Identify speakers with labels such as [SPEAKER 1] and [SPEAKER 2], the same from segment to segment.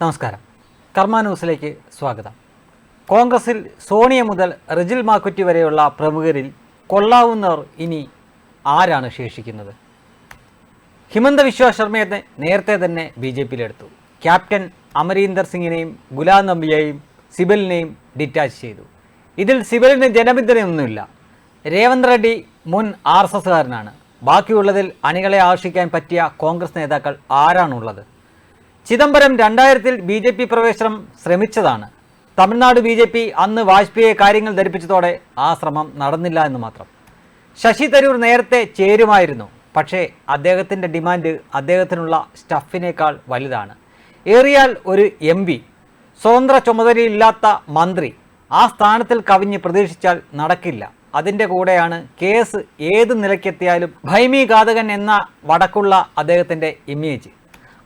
[SPEAKER 1] നമസ്കാരം. കർമ്മ ന്യൂസിലേക്ക് സ്വാഗതം. കോൺഗ്രസിൽ സോണിയ മുതൽ റിജിൽ മാക്കുറ്റി വരെയുള്ള പ്രമുഖരിൽ കൊള്ളാവുന്നവർ ഇനി ആരാണ് ശേഷിക്കുന്നത്? ഹിമന്ത വിശ്വ ശർമ്മയെ നേരത്തെ തന്നെ ബി ജെ പിയിലെടുത്തു. ക്യാപ്റ്റൻ അമരീന്ദർ സിംഗിനെയും ഗുലാം നമ്പിയെയും സിബലിനെയും ഡിറ്റാച്ച് ചെയ്തു. ഇതിൽ സിബലിന് ജനപിന്തുണയൊന്നുമില്ല. രേവന്ത് റെഡ്ഡി മുൻ ആർ എസ് എസ്സുകാരനാണ് ബാക്കിയുള്ളതിൽ അണികളെ ആകർഷിക്കാൻ പറ്റിയ കോൺഗ്രസ് നേതാക്കൾ ആരാണുള്ളത്? ചിദംബരം രണ്ടായിരത്തിൽ ബി ജെ പി പ്രവേശനം ശ്രമിച്ചതാണ്. തമിഴ്നാട് ബി ജെ പി അന്ന് വാജ്പേയിയെ കാര്യങ്ങൾ ധരിപ്പിച്ചതോടെ ആ ശ്രമം നടന്നില്ല എന്ന് മാത്രം. ശശി തരൂർ നേരത്തെ ചേരുമായിരുന്നു. പക്ഷേ അദ്ദേഹത്തിന്റെ ഡിമാൻഡ് അദ്ദേഹത്തിനുള്ള സ്റ്റഫിനേക്കാൾ വലുതാണ്. ഏറിയാൽ ഒരു എം പി സ്വതന്ത്ര ചുമതലയില്ലാത്ത മന്ത്രി ആ സ്ഥാനത്തിൽ കവിഞ്ഞ് പ്രതീക്ഷിച്ചാൽ നടക്കില്ല. അതിന്റെ കൂടെയാണ് കേസ് ഏത് നിലയ്ക്കെത്തിയാലും ഭൈമി ഘാതകൻ എന്ന വടക്കുള്ള അദ്ദേഹത്തിന്റെ ഇമേജ്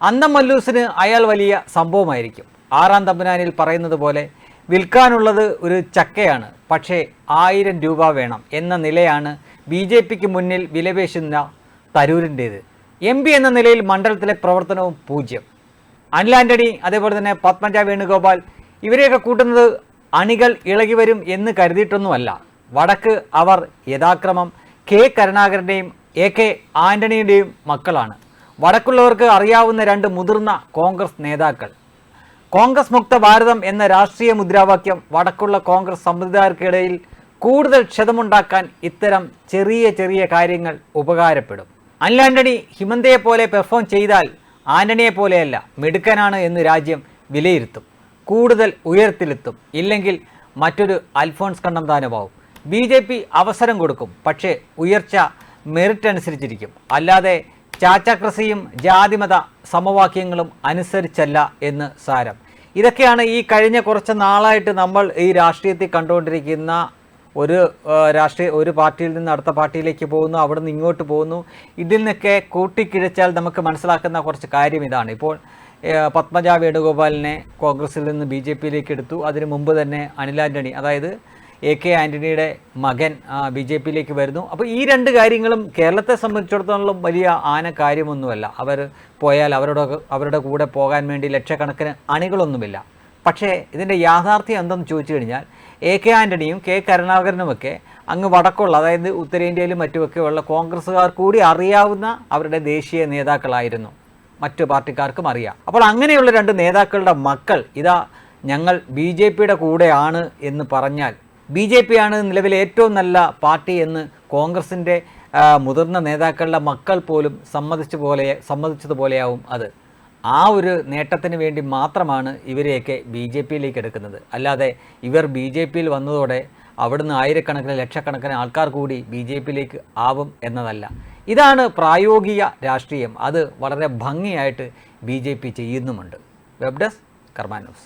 [SPEAKER 1] അന്തം മല്ലൂസിന് അയാൾ വലിയ സംഭവമായിരിക്കും. ആറാം തമ്പുരാനിൽ പറയുന്നത് പോലെ വിൽക്കാനുള്ളത് ഒരു ചക്കയാണ് പക്ഷേ ആയിരം രൂപ വേണം എന്ന നിലയാണ് ബി ജെ പിക്ക് മുന്നിൽ വിലപേശുന്ന തരൂരിന്റേത്. എം പി എന്ന നിലയിൽ മണ്ഡലത്തിലെ പ്രവർത്തനവും പൂജ്യം. അനിൽ അതേപോലെ തന്നെ പത്മജ വേണുഗോപാൽ ഇവരെയൊക്കെ കൂട്ടുന്നത് അണികൾ ഇളകി വരും എന്ന് കരുതിയിട്ടൊന്നുമല്ല. വടക്ക് അവർ യഥാക്രമം കെ കരുണാകരന്റെയും എ കെ ആന്റണിയുടെയും മക്കളാണ്. വടക്കുള്ളവർക്ക് അറിയാവുന്ന രണ്ട് മുതിർന്ന കോൺഗ്രസ് നേതാക്കൾ. കോൺഗ്രസ് മുക്ത ഭാരതം എന്ന രാഷ്ട്രീയ മുദ്രാവാക്യം വടക്കുള്ള കോൺഗ്രസ് സമ്മതിദാർക്കിടയിൽ കൂടുതൽ ക്ഷതമുണ്ടാക്കാൻ ഇത്തരം ചെറിയ ചെറിയ കാര്യങ്ങൾ ഉപകാരപ്പെടും. അനിൽ ഹിമന്തയെ പോലെ പെർഫോം ചെയ്താൽ ആന്റണിയെ പോലെയല്ല മിടുക്കനാണ് എന്ന് രാജ്യം വിലയിരുത്തും. കൂടുതൽ ഉയരത്തിലെത്തും ഇല്ലെങ്കിൽ മറ്റൊരു അൽഫോൺസ് കണ്ണന്താനമാവും. ബി ജെ പി അവസരം കൊടുക്കും. പക്ഷേ ഉയർച്ച മെറിറ്റ് അനുസരിച്ചിരിക്കും അല്ലാതെ ചാച്ചാക്രസിയും ജാതിമത സമവാക്യങ്ങളും അനുസരിച്ചല്ല എന്ന് സാരം. ഇതൊക്കെയാണ് ഈ കഴിഞ്ഞ കുറച്ച് നാളായിട്ട് നമ്മൾ ഈ രാഷ്ട്രീയത്തിൽ കണ്ടുകൊണ്ടിരിക്കുന്ന ഒരു രാഷ്ട്രീയ ഒരു പാർട്ടിയിൽ നിന്ന് അടുത്ത പാർട്ടിയിലേക്ക് പോകുന്നു അവിടെ നിന്ന് ഇങ്ങോട്ട് പോകുന്നു. ഇതിൽ നിന്നൊക്കെ കൂട്ടിക്കിഴച്ചാൽ നമുക്ക് മനസ്സിലാക്കുന്ന കുറച്ച് കാര്യം ഇതാണ്. ഇപ്പോൾ പത്മജ വേണുഗോപാലിനെ കോൺഗ്രസിൽ നിന്ന് ബി ജെ പിയിലേക്ക് എടുത്തു. അതിനു മുമ്പ് തന്നെ അനിൽ ആന്റണി അതായത് എ കെ ആന്റണിയുടെ മകൻ ബി ജെ പിയിലേക്ക് വരുന്നു. അപ്പോൾ ഈ രണ്ട് കാര്യങ്ങളും കേരളത്തെ സംബന്ധിച്ചിടത്തോളം വലിയ ആന കാര്യമൊന്നുമല്ല അവർ പോയാൽ അവരുടെ അവരുടെ കൂടെ പോകാൻ വേണ്ടി ലക്ഷക്കണക്കിന് അണികളൊന്നുമില്ല. പക്ഷേ ഇതിന്റെ യാഥാർത്ഥ്യം എന്തെന്ന് ചോദിച്ചു കഴിഞ്ഞാൽ എ കെ ആന്റണിയും കെ കരുണാകരനുമൊക്കെ അങ്ങ് വടക്കുള്ള അതായത് ഉത്തരേന്ത്യയിലും മറ്റുമൊക്കെ ഉള്ള കോൺഗ്രസ്സുകാർ കൂടി അറിയാവുന്ന അവരുടെ ദേശീയ നേതാക്കളായിരുന്നു. മറ്റു പാർട്ടിക്കാർക്കും അറിയാം. അപ്പോൾ അങ്ങനെയുള്ള രണ്ട് നേതാക്കളുടെ മക്കൾ ഇതാ ഞങ്ങൾ ബി ജെ പിയുടെ കൂടെയാണ് എന്ന് പറഞ്ഞാൽ ബി ജെ പി ആണ് നിലവിലെ ഏറ്റവും നല്ല പാർട്ടി എന്ന് കോൺഗ്രസിന്റെ മുതിർന്ന നേതാക്കളുടെ മക്കൾ പോലും സമ്മതിച്ചു പോലെ സമ്മതിച്ചതുപോലെയാവും അത്. ആ ഒരു നേട്ടത്തിന് വേണ്ടി മാത്രമാണ് ഇവരെയൊക്കെ ബി ജെ പിയിലേക്ക് എടുക്കുന്നത്. അല്ലാതെ ഇവർ ബി ജെ പിയിൽ വന്നതോടെ അവിടുന്ന് ആയിരക്കണക്കിന് ലക്ഷക്കണക്കിന് ആൾക്കാർ കൂടി ബി ജെ പിയിലേക്ക് ആവും എന്നതല്ല. ഇതാണ് പ്രായോഗിക രാഷ്ട്രീയം. അത് വളരെ ഭംഗിയായിട്ട് ബി ജെ പി ചെയ്യുന്നുമുണ്ട്. Web desk Karma news.